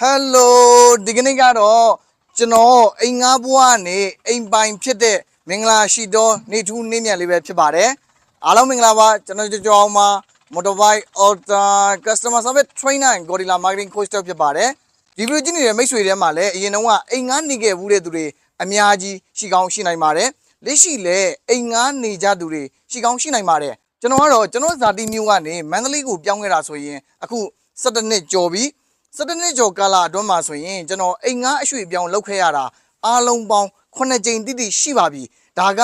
ဟယ်လိုဒီကနေ့ကတော့ကျွန်တော်အိမ်ငါးဘွားနေအိမ်ပိုင်ဖြစ်တဲ့မင်္ဂလာရှိသောနေထူးနေမြတ်လေးပဲဖြစ်ပါတယ်အားလုံးမင်္ဂလာပါကျွန်တော်ကြောကြောအောင်မှာ Motorbike Ultra Customer Service Trainer and Gorilla Marketing Coach တော့ဖြစ်ပါတယ်ဒီဗီဒီယိုကြည့်နေတဲ့မိတ်ဆွေတွေမှာလည်းအရင်တုန်းကအိမ်ငါးနေခဲ့ဘူးတဲ့သူတွေအများကြီးရှိကောင်းရှိနိုင်ပါတယ်လက်ရှိလည်းအိမ်ငါးနေကြသူတွေရှိကောင်းရှိနိုင်ပါတယ်ကျွန်တော်ကတော့ကျွန်တော်ဇာတိမျိုးကနေမန္တလေးကိုပြောင်းခဲ့တာဆိုရင်အခု17နှစ်ကျော်ပြီ စတနစ်ကျော်ကာလာအတွင်းမှာဆိုရင်ကျွန်တော်အိမ်ငါအရွှေ့ပြောင်းလုပ်ခဲ့ရတာအားလုံးပေါင်း9ကြိမ်တိတိရှိပါပြီဒါက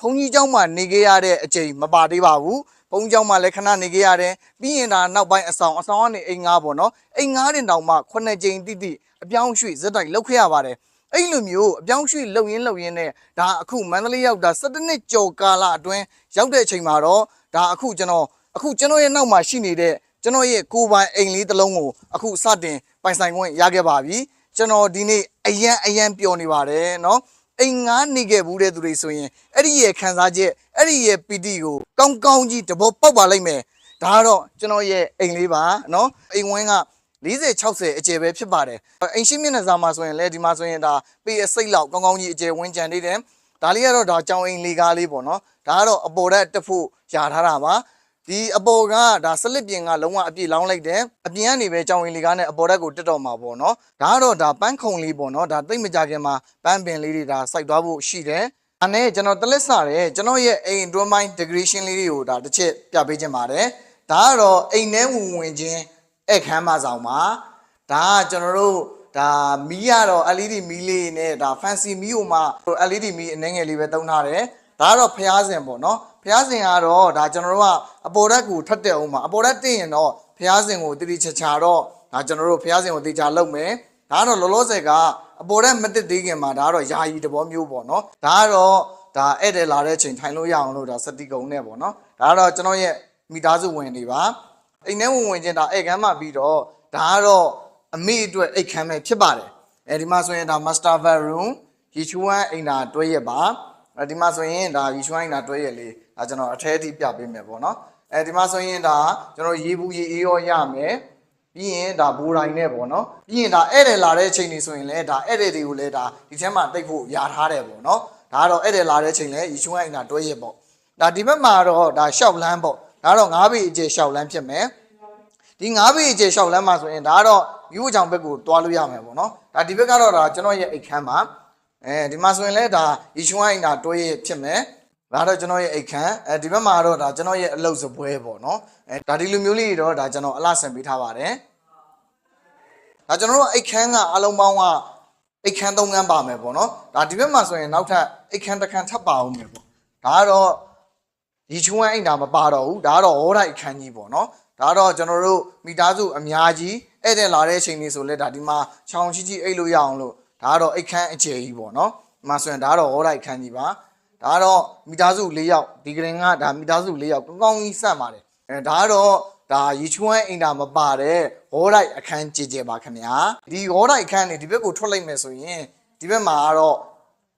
ဘုန်းကြီးเจ้าမှာနေခဲ့ရတဲ့အချိန်မပါသေးပါဘူးဘုန်းကြီးเจ้าမှာလည်းခဏနေခဲ့ရတယ်ပြီးရင်ဒါနောက်ပိုင်းအဆောင်အဆောင်ကနေအိမ်ငါပေါ့နော်အိမ်ငါတင်တောင်မှ9ကြိမ်တိတိအပြောင်းအရွှေ့ဇက်တိုက်လုပ်ခဲ့ရပါတယ်အဲ့လိုမျိုးအပြောင်းအရွှေ့လုပ်ရင်းလုပ်ရင်းနဲ့ဒါအခုမန္တလေးရောက်တာ17နှစ်ကျော်ကာလအတွင်းရောက်တဲ့အချိန်မှာတော့ဒါအခုကျွန်တော်အခုကျွန်တော်ရဲ့နောက်မှာရှိနေတဲ့ ကျွန်တော်ရဲ့ကိုယ်ပိုင်အိမ်လေးတစ်လုံးကိုအခုစတင်ပိုင်ဆိုင်ခွင့်ရခဲ့ပါပြီကျွန်တော်ဒီနေ့အရန်အရန်ပျော်နေပါတယ်เนาะအိမ်ငါနေခဲ့ဘူးတဲ့သူတွေဆိုရင်အဲ့ဒီရဲ့ခံစားချက်အဲ့ဒီရဲ့ပီတိကိုကောင်းကောင်းကြီးတဘောပေါက်ပါလိမ့်မယ်ဒါကတော့ကျွန်တော်ရဲ့အိမ်လေးပါเนาะအိမ်ဝင်းက40 60အကျယ်ပဲဖြစ်ပါတယ်အိမ်ရှိမျက်နှာစာမှာဆိုရင်လည်းဒီမှာဆိုရင်ဒါပေးအစိတ်လောက်ကောင်းကောင်းကြီးအကျယ်ဝင်းကြံနေတယ်ဒါလေးကတော့ဒါကြောင်အိမ်လေးကားလေးပေါ့เนาะဒါကတော့အပေါ်တက်တက်ဖို့ယာထားတာပါ ဒီအပေါ်ကဒါစလစ်ပြင်ကလုံးဝအပြည့်လောင်းလိုက်တယ်အပြင်ကနေပဲကြောင်ဝင်လီကားနဲ့အပေါ်ဓာတ်ကိုတက်တော့မှာပေါ့နော်ဒါကတော့ဒါပန်းခုံလေးပေါ့နော်ဒါသိမ့်မကြခင်မှာပန်းပင်လေးတွေဒါစိုက်သွားဖို့ရှိတယ်အဲနဲ့ကျွန်တော်တလက်စတယ်ကျွန်တော်ရဲ့အိမ်အတွင်းပိုင်း decoration လေးတွေကိုဒါတစ်ချက်ပြပေးခြင်းပါတယ်ဒါကတော့အိမ်ထဲဝင်ဝင်ချင်းအခန်းမဆောင်ပါဒါကကျွန်တော်တို့ဒါမီးရတော့ LED မီးလေးနဲ့ဒါ fancy မီးဟိုမှာ LED မီးအနှဲငယ်လေးပဲတုံးထားတယ်ဒါကတော့ဖျားစင်ပေါ့နော် ဖျားစင်ကတော့ဒါကျွန်တော်တို့ကအပေါ်ဓာတ်ကိုထပ်တက်အောင်ပါအပေါ်ဓာတ်တင်ရင်တော့ဖျားစင်ကိုတိတိချာချာတော့ဒါကျွန်တော်တို့ဖျားစင်ကိုတေချာလုပ်မယ်ဒါကတော့လောလောဆယ်ကအပေါ်ဓာတ်မတက်သေးခင်မှာဒါကတော့ယာယီတဘောမျိုးပေါ့နော်ဒါကတော့ဒါဧည့်သည်လာတဲ့အချိန်ထိုင်လို့ရအောင်လို့ဒါစတိကုံနဲ့ပေါ့နော်ဒါကတော့ကျွန်တော်ရဲ့မိသားစုဝင်တွေပါအိမ်ထဲဝင်ဝင်ချင်းဒါအိတ်ခမ်းမှပြီးတော့ဒါကတော့အမေအတွက်အိတ်ခမ်းပဲဖြစ်ပါတယ်အဲဒီမှာဆိုရင်ဒါ master bedroom ရီချူဝမ်အိမ်သာတွဲရက်ပါအဲဒီမှာဆိုရင်ဒါရီချူဝမ်အိမ်သာတွဲရက်လေး ဒါကျွန်တော်အထဲအထိပြပေးမယ်ပေါ့နော်အဲဒီမှာဆိုရင်ဒါကျွန်တော်ရေဘူးရေအေးရောရမယ်ပြီးရင်ဒါဘူတိုင်းနဲ့ပေါ့နော်ပြီးရင်ဒါဧည့်သည်လာတဲ့အချိန်တွေဆိုရင်လည်းဒါဧည့်သည်တွေကိုလည်းဒါဒီထဲမှာတိတ်ဖို့ယာထားတယ်ပေါ့နော်ဒါကတော့ဧည့်သည်လာတဲ့အချိန်လည်းရီချူဝမ်အိမ်သာတွဲရက်ပေါ့ဒါဒီဘက်မှာတော့ဒါရှောက်လန်းပေါ့ဒါကတော့၅ပေအကျယ်ရှောက်လန်းဖြစ်မယ်ဒီငါးပေအကျယ်လျှောက်လမ်းမှာဆိုရင်ဒါကတော့မြို့ချောင်ဘက်ကိုတွားလို့ရမယ်ပေါ့နော်ဒါဒီဘက်ကတော့ဒါကျွန်တော်ရဲ့အိတ်ခမ်းပါအဲဒီမှာဆိုရင်လည်းဒါရီချွန်းအိမ်ဒါတွဲရဖြစ်မယ် ဒါတော့ကျွန်တော်ရဲ့အိတ်ခမ်းအဲဒီဘက်မှာတော့ဒါကျွန်တော်ရဲ့အလုပ်စပွဲပေါ့နော်အဲဒါဒီလိုမျိုးလေးတွေတော့ဒါကျွန်တော်အလှဆင်ပေးထားပါတယ်ဒါကျွန်တော်တို့အိတ်ခမ်းကအလုံးပေါင်းကအိတ်ခမ်း၃ခမ်းပါမယ်ပေါ့နော်ဒါဒီဘက်မှာဆိုရင်နောက်ထပ်အိတ်ခမ်းတစ်ခမ်းထပ်ပါအောင်မယ်ပေါ့ဒါကတော့ဒီချွန်းအိမ်တာမပါတော့ဘူးဒါကတော့ဟောတိုက်အခန်းကြီးပေါ့နော်ဒါတော့ကျွန်တော်တို့မိသားစုအများကြီးဧည့်သည်လာတဲ့အချိန်လေးဆိုလဲဒါဒီမှာချောင်ချီချီအိတ်လို့ရအောင်လို့ဒါကတော့အိတ်ခမ်းအခြေကြီးပေါ့နော်ဒီမှာဆိုရင်ဒါကတော့ဟောတိုက်အခန်းကြီးပါ ဒါကတော့မိသားစု၄ယောက်ဒီကရင်ကဒါမိသားစု၄ယောက်ကောင်းကောင်းကြီးစက်ပါတယ်အဲဒါကတော့ဒါရီချွန်းအိမ်တာမပါတဲ့ဟောတိုက်အခန်းကြည်ကြပါခင်ဗျာဒီဟောတိုက်အခန်းနေဒီဘက်ကိုထွက်လိုက်မယ်ဆိုရင်ဒီဘက်မှာကတော့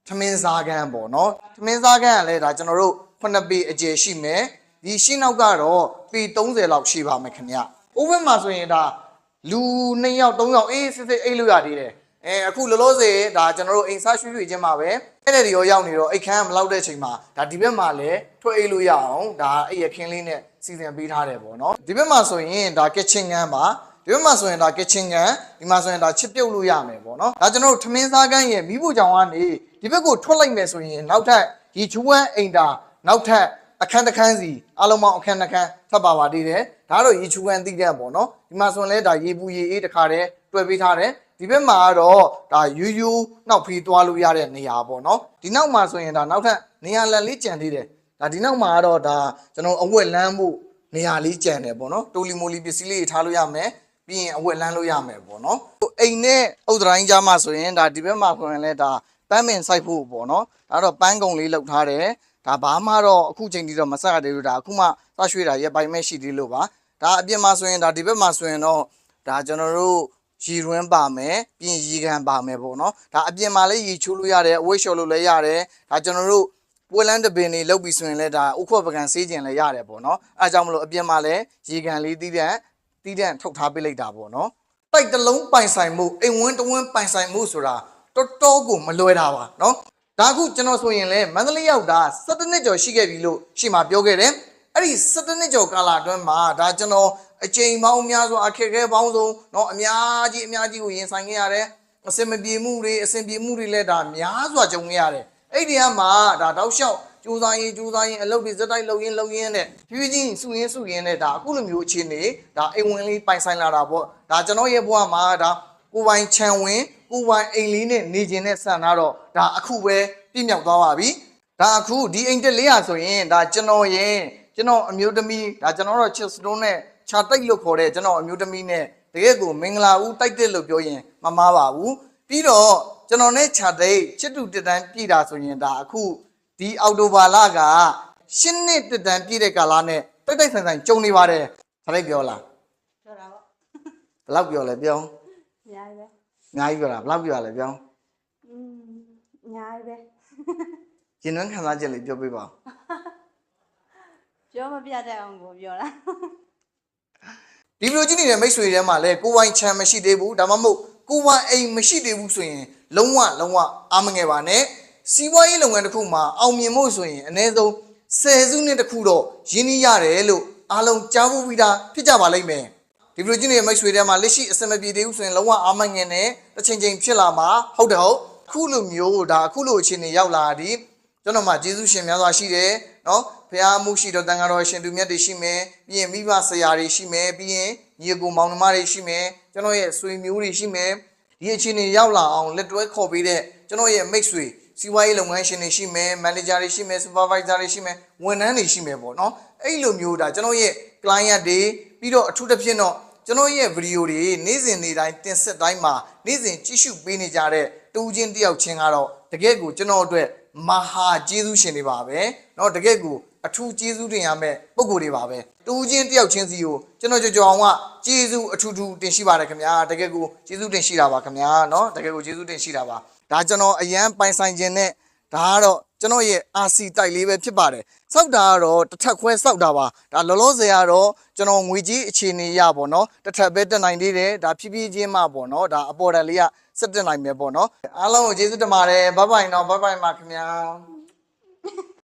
ထမင်းစားကန်းပေါ့နော်ထမင်းစားကန်းကလည်းဒါကျွန်တော်တို့9ပေအကျယ်ရှိမယ်ဒီရှင်းနောက်ကတော့ပေ30လောက်ရှိပါမယ်ခင်ဗျဥပမာဆိုရင်ဒါလူ2ယောက်3ယောက်အေးစစ်စစ်အိတ်လို့ရသေးတယ် အဲအခုလောလောဆယ်ဒါကျွန်တော်တို့အိမ်စားရွှေ့ရွှေ့ချင်းမှာပဲအဲ့တဲ့ဒီရောရောက်နေတော့အိတ်ခမ်းမလောက်တဲ့ချိန်မှာဒါဒီဘက်မှာလည်းထွက်အိတ်လို့ရအောင်ဒါအိတ်ရခင်းလေးနဲ့စီစဉ်ပေးထားတယ်ပေါ့နော်ဒီဘက်မှာဆိုရင်ဒါ kitchen ကန်းပါဒီဘက်မှာဆိုရင်ဒါ kitchen ကန်ဒီမှာဆိုရင်ဒါချစ်ပြုတ်လို့ရမယ်ပေါ့နော်ဒါကျွန်တော်တို့ထမင်းစားကန်းရဲ့မိဖို့ကြောင်ကနေဒီဘက်ကိုထွက်လိုက်မယ်ဆိုရင်နောက်ထပ်ဒီချူဝမ်းအိမ်တာနောက်ထပ်အခန်းတစ်ခန်းစီအလုံးပေါင်းအခန်းတစ်ခန်းထပ်ပါပါသေးတယ်ဒါတော့ရေချူဝမ်းတိတဲ့ပေါ့နော်ဒီမှာဆိုရင်လည်းဒါရေပူရေအေးတစ်ခါတည်းတွဲပေးထားတယ် ဒီဘက်မှာကတော့ဒါယူယူနောက်ဖီးသွားလို့ရတဲ့နေရာပေါ့နော်ဒီနောက်မှာဆိုရင်ဒါနောက်ထပ်နေရာလန်လေးကြံသေးတယ်ဒါဒီနောက်မှာကတော့ဒါကျွန်တော်အဝက်လမ်းဖို့နေရာလေးကြံတယ်ပေါ့နော်တိုလီမိုလီပစ္စည်းလေးတွေထားလို့ရမယ်ပြီးရင်အဝက်လန်းလို့ရမယ်ပေါ့နော်ဟိုအိမ်နဲ့အုတ်တိုင်းကြားမှာဆိုရင်ဒါဒီဘက်မှာဆိုရင်လည်းဒါပန်းမင်စိုက်ဖို့ပေါ့နော်ဒါတော့ပန်းကုံလေးလောက်ထားတယ်ဒါဘာမှတော့အခုချိန်ထိတော့မဆက်ရသေးဘူးဒါအခုမှသရွှေ့တာရက်ပိုင်းမဲ့ရှိသေးလို့ပါဒါအပြင်မှာဆိုရင်ဒါဒီဘက်မှာဆိုရင်တော့ဒါကျွန်တော်တို့ ရီရွင်းပါမယ်ပြင်ရီကန်ပါမယ်ပေါ့နော်ဒါအပြင်မှာလည်းရီချိုးလို့ရတယ်အဝိတ်လျှော်လို့လည်းရတယ်ဒါကျွန်တော်တို့ပွဲလန်းတပင်တွေလောက်ပြီးဆိုရင်လည်းဒါဥခွက်ပကံစေးကျင်လည်းရတယ်ပေါ့နော်အဲအကြောင်းမလို့အပြင်မှာလည်းရေကန်လေးတီးတဲ့တီးတဲ့ထုတ်ထားပေးလိုက်တာပေါ့နော်တိုက်တလုံးပိုင်ဆိုင်မှုအိမ်ဝင်းတဝင်းပိုင်ဆိုင်မှုဆိုတာတော်တော်ကိုမလွယ်တာပါနော်ဒါခုကျွန်တော်ဆိုရင်လည်းမန္တလေးရောက်တာ17နှစ်ကျော်ရှိခဲ့ပြီလို့ရှေ့မှာပြောခဲ့တယ်အဲ့ဒီ17နှစ်ကျော်ကာလအတွင်းမှာဒါကျွန်တော် အချိန်ပေါင်းများစွာအခက်အခဲပေါင်းစုံเนาะအများကြီးအများကြီးကိုရင်ဆိုင်ခဲ့ရတယ်အစင်မပြေမှုတွေအစင်ပြေမှုတွေလည်းဒါများစွာကြုံခဲ့ရတယ်အဲ့ဒီကမှာဒါတောက်လျှောက်ကြိုးစားရင်ကြိုးစားရင်အလုပ်တွေဇက်တိုက်လုပ်ရင်လုပ်ရင်နဲ့ဖြည်းဖြည်းချင်းစုရင်စုရင်နဲ့ဒါအခုလိုမျိုးအခြေအနေဒါအိမ်ဝင်လေးပိုင်ဆိုင်လာတာပေါ့ဒါကျွန်တော်ရဲ့ဘဝမှာဒါကိုယ်ပိုင်ခြံဝင်ကိုယ်ပိုင်အိမ်လေးနဲ့နေခြင်းနဲ့ဆန်တာတော့ဒါအခုပဲပြည့်မြောက်သွားပါပြီဒါအခုဒီအိမ်တက်လေးရဆိုရင်ဒါကျွန်တော်ရဲ့ကျွန်တော်အမျိုးသမီးဒါကျွန်တော်တို့ချစ်စတုံးနဲ့ ခြာတိုက်လို့ခေါ်တဲ့ကျွန်တော်အမျိုးသမီးနဲ့တကယ်ကိုမင်္ဂလာဦးတိုက်တဲ့လို့ပြောရင်မမားပါဘူးပြီးတော့ကျွန်တော်နဲ့ခြာတိတ်ချစ်တူတတန်းပြည်တာဆိုရင်ဒါအခုဒီအောက်တိုဘာလကရှင်းနှစ်တတန်းပြည်တဲ့ကာလနဲ့တိုက်တိုက်ဆိုင်ဆိုင်ကြုံနေပါတယ်ခြာတိတ်ပြောလားပြောတာပေါ့ဘယ်လောက်ပြောလဲပြောညာပဲအများကြီးပြောတာဘယ်လောက်ပြောရလဲပြောอืมညာပဲရင်နှွမ်းခံစားချက်လေးပြောပြပါဦး ပြောမပြတတ်အောင်ကိုပြောတာ ဒီဗီဒီယိုကြည့်နေတဲ့မိတ်ဆွေတွေထဲမှာလည်းကိုယ်ပိုင်ချမ်းမရှိသေးဘူးဒါမှမဟုတ်ကိုယ်ပိုင်အိမ်မရှိသေးဘူးဆိုရင်လုံးဝလုံးဝအားမငယ်ပါနဲ့စီးပွားရေးလုပ်ငန်းတစ်ခုမှာအောင်မြင်ဖို့ဆိုရင်အနည်းဆုံးဆယ်စုနှစ်တစ်ခုတော့ရင်းနှီးရတယ်လို့အားလုံးကြားဖို့ပြီးသားဖြစ်ကြပါလိမ့်မယ်ဒီဗီဒီယိုကြည့်နေတဲ့မိတ်ဆွေတွေထဲမှာလက်ရှိအစမပြေသေးဘူးဆိုရင်လုံးဝအားမငယ်နဲ့တစ်ချိန်ချိန်ဖြစ်လာမှာဟုတ်တယ်ဟုတ်အခုလိုမျိုးဒါအခုလိုအခြေအနေရောက်လာတာဒီ ကျွန်တော်မှယေရှုရှင်များစွာရှိတယ်နော်ဘုရားမှုရှိတော်တန်ခါတော်ရှင်သူမြတ်တွေရှိမယ်ပြီးရင်မိဘဆရာတွေရှိမယ်ပြီးရင်ညီအကိုမောင်နှမတွေရှိမယ်ကျွန်တော်ရဲ့ဆွေမျိုးတွေရှိမယ်ဒီအခြေအနေရောက်လာအောင်လက်တွဲခေါ်ပေးတဲ့ကျွန်တော်ရဲ့မိတ်ဆွေစီးပွားရေးလုပ်ငန်းရှင်တွေရှိမယ်မန်နေဂျာတွေရှိမယ်စူပါဗိုက်ဇာတွေရှိမယ်ဝန်ထမ်းတွေရှိမယ်ပေါ့နော်အဲ့လိုမျိုးဒါကျွန်တော်ရဲ့ client တွေပြီးတော့အထူးသဖြင့်တော့ကျွန်တော်ရဲ့ဗီဒီယိုတွေနေ့စဉ်နေ့တိုင်းတင်ဆက်တိုင်းမှာနေ့စဉ်ကြည့်ရှုပေးနေကြတဲ့တူးချင်းတယောက်ချင်းကတော့တကယ့်ကိုကျွန်တော်အတွက် မဟာကျေးဇူးရှင်တွေပါပဲเนาะတကယ့်ကိုအထူးကျေးဇူးတင်ရမယ့်ပုံကိုယ်တွေပါပဲတူးချင်းတယောက်ချင်းစီကိုကျွန်တော်ကြော်ကြော်အောင်ကကျေးဇူးအထူးထူးတင်ရှိပါတယ်ခင်ဗျာတကယ့်ကိုကျေးဇူးတင်ရှိတာပါခင်ဗျာเนาะတကယ့်ကိုကျေးဇူးတင်ရှိတာပါဒါကျွန်တော်အရန်ပိုင်ဆိုင်ခြင်းနဲ့ ဒါကတော့ကျွန်တော်ရဲ့ RC တိုက်လေးပဲဖြစ်ပါတယ်စောက်တာကတော့တစ်ထပ်ခွဲစောက်တာပါဒါလောလောဆယ်ကတော့ကျွန်တော်ငွေကြီးအခြေအနေရပေါ့နော်တစ်ထပ်ပဲတက်နိုင်သေးတယ်ဒါဖြည်းဖြည်းချင်းမှပေါ့နော်ဒါအပေါ်တန်လေးကစက်တက်နိုင်မယ်ပေါ့နော်အားလုံးကိုကျေးဇူးတင်ပါတယ်ဘိုင်ဘိုင်တော့ဘိုင်ဘိုင်ပါခင်ဗျာ